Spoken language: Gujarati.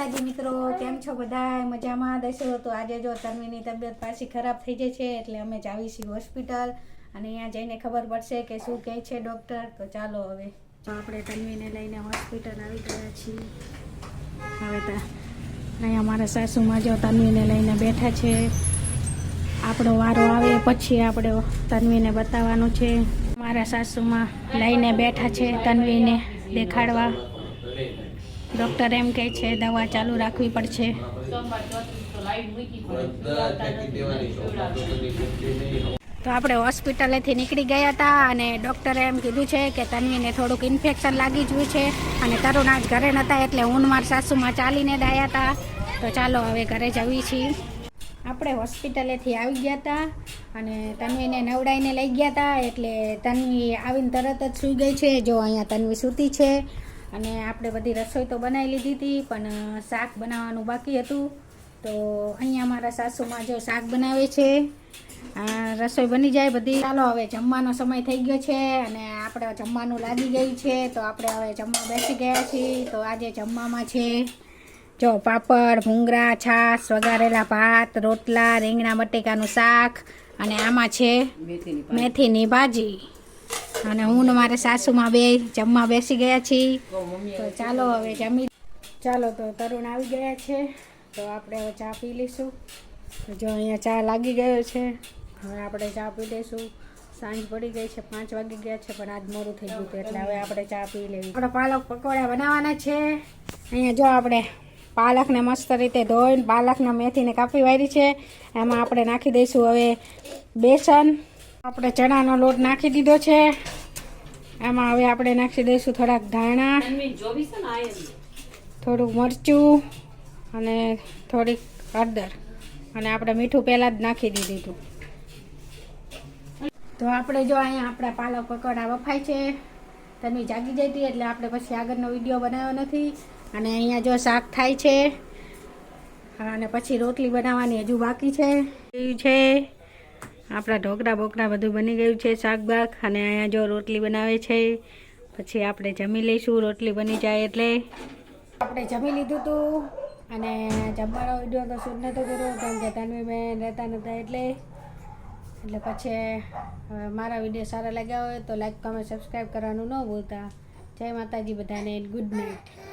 માતાજી મિત્રો, કેમ છો બધા મજામાં? દશો, તો આજે જો તન્વીની તબિયત પાછી ખરાબ થઈ જાય છે, એટલે અમે જ છીએ હોસ્પિટલ. અને અહીંયા જઈને ખબર પડશે કે શું કહે છે ડૉક્ટર. તો ચાલો હવે. તો આપણે તન્વીને લઈને હોસ્પિટલ આવી ગયા છીએ. હવે તો અહીંયા મારા સાસુમાં જો તન્વીને લઈને બેઠા છે. આપણો વારો આવે પછી આપણે તન્વીને બતાવવાનું છે. મારા સાસુમાં લઈને બેઠા છે તન્વીને દેખાડવા. ડૉક્ટર એમ કહે છે, દવા ચાલુ રાખવી પડશે. તો આપણે હોસ્પિટલેથી નીકળી ગયા હતા અને ડૉક્ટરે એમ કીધું છે કે તન્વીને થોડુંક ઇન્ફેક્શન લાગી ગયું છે અને તરુણ આજ ઘરે નહોતા એટલે હું સાસુમાં ચાલીને જ આવ્યા હતા. તો ચાલો હવે ઘરે જવી છીએ. આપણે હોસ્પિટલેથી આવી ગયા હતા અને તન્વીને નવડાઈને લઈ ગયા હતા એટલે તન્વી આવીને તરત જ સૂઈ ગઈ છે. જો અહીંયા તન્વી સૂતી છે અને આપણે બધી રસોઈ તો બનાવી લીધી હતી પણ શાક બનાવવાનું બાકી હતું. તો અહીંયા મારા સાસુમાં જો શાક બનાવે છે રસોઈ બની જાય બધી. ચાલો હવે જમવાનો સમય થઈ ગયો છે અને આપણે જમવાનું લાગી ગયું છે તો આપણે હવે જમવા બેસી ગયા છીએ. તો આજે જમવામાં છે જો પાપડ ભૂંગરા છાશ વઘારેલા ભાત રોટલા રીંગણા બટેકાનું શાક અને આમાં છે મેથીની ભાજી. અને હું ને મારે સાસુમાં બે જમવા બેસી ગયા છીએ. તો ચાલો હવે જમી ચાલો તો તરુણ આવી ગયા છે. તો આપણે હવે ચા પી લઈશું. જો અહીંયા ચા લાગી ગયો છે. હવે આપણે ચા પી લઈશું. સાંજ પડી ગઈ છે, પાંચ વાગી ગયા છે, પણ આજ મોડું થઈ ગયું હતું એટલે હવે આપણે ચા પી લેવી. આપણે પાલક પકોડા બનાવવાના છે. અહીંયા જો આપણે પાલકને મસ્ત રીતે ધોઈને પાલકને મેથીને કાપી વાળી છે. એમાં આપણે નાખી દઈશું હવે બેસન. આપણે ચણાનો લોટ નાખી દીધો છે. એમાં હવે આપણે નાખી દઈશું થોડાક ધાણા, થોડુંક મરચું અને થોડીક હળદર. અને આપણે મીઠું પહેલાં જ નાખી દીધું. તો આપણે જો અહીંયા આપણા પાલક પકોડા વફાય છે. તમે જાગી જઈ હતી એટલે આપણે પછી આગળનો વીડિયો બનાવ્યો નથી. અને અહીંયા જો શાક થાય છે. અને પછી રોટલી બનાવવાની હજુ બાકી છે. છે આપણા ઢોકળા બોકડા બધું બની ગયું છે શાકભાગ અને અહીંયા જો રોટલી બનાવે છે. પછી આપણે જમી લઈશું, રોટલી બની જાય એટલે. આપણે જમી લીધું હતું અને જમવાનો વીડિયો તો શૂટ નહોતો કર્યો, કેમ કે તન્વીબેન રહેતા નહોતા એટલે. એટલે પછી મારા વીડિયો સારા લાગ્યા હોય તો લાઈક કમેન્ટ સબસ્ક્રાઈબ કરવાનું ન ભૂલતા. જય માતાજી બધાને ગુડ નાઇટ